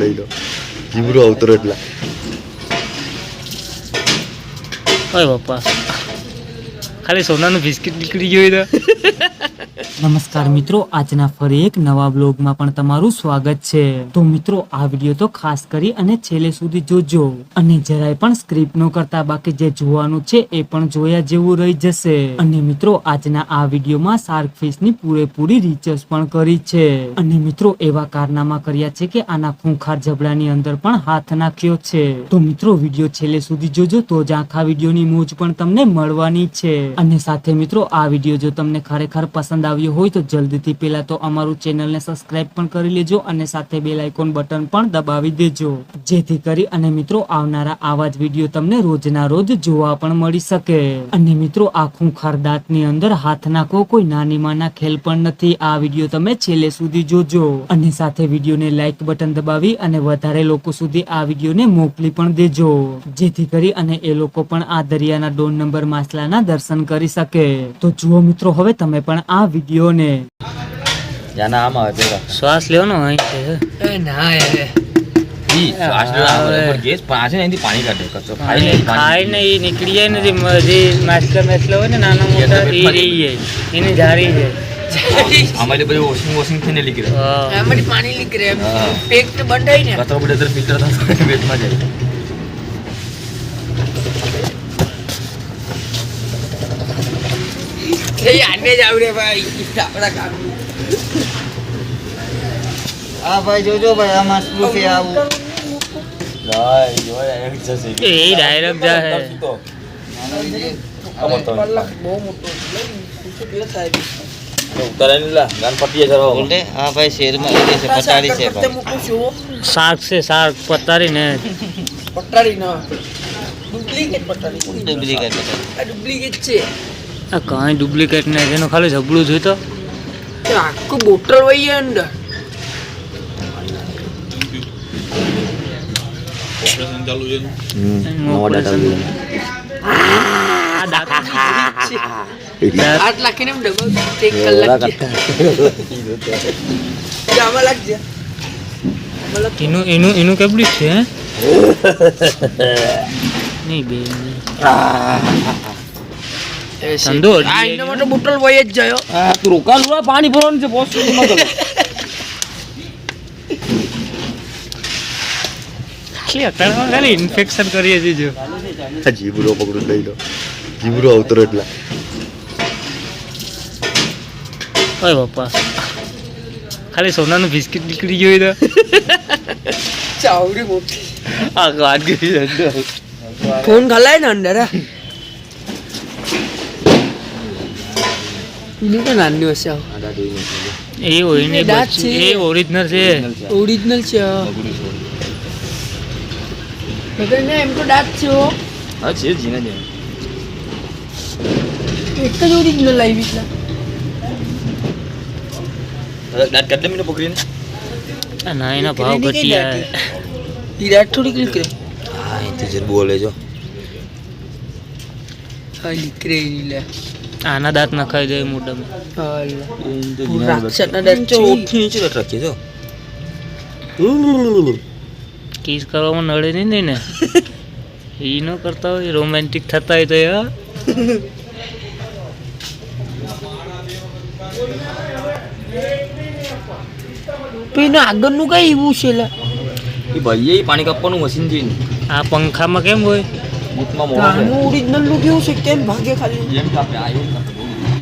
લઈ લો. જીવરો અવતરો એટલા. ઓય પપ્પા ખાલી સોનાનું બિસ્કિટ નીકળી ગયું તો. નમસ્કાર મિત્રો, આજના ફરી એક નવા બ્લોગમાં પણ તમારું સ્વાગત છે. તો મિત્રો, આ વીડિયો તો ખાસ કરી અને છેલ્લે સુધી જોજો. અને જરાય પણ સ્ક્રિપ્ટ નો કરતા, બાકી જે જોવાનું છે એ પણ જોયા જેવું રહી જશે. અને મિત્રો, આજના આ વિડીયોમાં શાર્ક ફિશની પૂરેપૂરી રિસર્ચ પણ કરી છે. અને મિત્રો, એવા કારનામા કર્યા છે કે આના ખૂંખાર જબડાની અંદર પણ હાથ નાખ્યો છે. તો મિત્રો, વીડિયો છેલ્લે સુધી જોજો, તો જ આખા વિડીયોની મોજ પણ તમને મળવાની છે. અને સાથે મિત્રો, આ વીડિયો જો તમને ખરેખર પસંદ આવ્યો હોય તો જલ્દીથી પહેલા તો અમારું ચેનલને સબસ્ક્રાઇબ પણ કરી લેજો અને સાથે બેલ આઇકોન બટન પણ દબાવી દેજો. જેથી કરી અને મિત્રો, આવનારા આવા જ વીડિયો તમને રોજના રોજ જોવા પણ મળી શકે. અને મિત્રો આખું ખૂંખાર દાંતની અંદર હાથ નાખો, કોઈ નાની માના ખેલ પણ નથી. આ વીડિયો તમે છેલ્લે સુધી જોજો. અને સાથે વિડીયોને લાઈક બટન દબાવી અને વધારે લોકો સુધી આ વિડીયોને મોકલી પણ દેજો. જેથી કરી અને એ લોકો પણ આ દરિયાના ડોન નંબર માછલાના દર્શન કરી શકે. તો જુઓ મિત્રો, હવે તમે પણ આ વિડીયોને જાના આમ આવે પેલા. શ્વાસ લેવાનો અહીં ઈ શ્વાસ લેવા આવે પણ ગેસ પણ છે ને એનાથી પાણી કાઢે. કચરો ખાઈ લે ખાઈ ને એ નીકળી જાય ને જે માછલા માછલા હોય ને નાના મોટા એ રહી જાય એને જારી જાય અમારે બધું વોશિંગ વોશિંગ થઈને. આમાંથી પાણી નીકળે. એમ હા. પેક તો ને. કચરો બધે ફિલ્ટર થતો પેટમાં જાય. આને જ આવડે ભાઈ. આપણા કામ. હા ભાઈ જોજો ભાઈ આમાં શું છે આવું. એ ડાયરેક્ટ હા. છે શાક છે શાક પટાડી ના. Duplicate પટાડી duplicate. ડુપ્લિકેટ છે. આ કાંઈ ડુપ્લિકેટ ને એનું ખાલી જબડું જોઈ તો. આખું બોટલ વહી અંદર. એનું? એનું એનું કેબડું છે નહીં બે છે. ધંધો આ એના માટે બોટલ જ જાય. હો. તું પાણી ભરવાનું છે બોસ ખાલી અટાણમાં ખાલી ઇન્ફેક્શન કરીએ છીએ જો. જીવરો પકડું લઈ લો. જીવરો અવતરો એટલા. ઓય પપ્પા ખાલી સોનાનું બિસ્કિટ નીકળી ગયું તો. ચાવડી મોટી. આ ગાડ ફોન ખલાય ને અંદર એની પણ નાની હશે એ ઓરિજિનલ દાંત છે. એ ઓરિજિનલ છે. ઓરિજિનલ છે. મગર એમ તો દાંત છે હો. હા છે જીના જે એક જ ઓરિજિનલ લાવી છે. દાંત કેટલે મિનિટ પકડીને? ના એના ભાવ ઘટી એ દાંત થોડી નીકળે. હા એથી જ બોલે જો. હા નીકળે એની લે આના દાંત નખાઈ જાય મોઢામાં. રાક્ષસના દાંત છે. નીચે રાખીએ જો. કિસ કરવામાં નડે નહીં નહીં ને એ ન કરતા હોય રોમેન્ટિક થતા હોય તો એ હા. આગળનું કઈ એવું છે લે? એ ભાઈએ પાણી કાપવાનું મશીન જોઈને આ પંખામાં કેમ હોય? બૂથમાં મોડો આનું ઓરિજિનલનું કેવું છે કેમ ભાગે ખાલી એમ કાપે આ એવું કાપે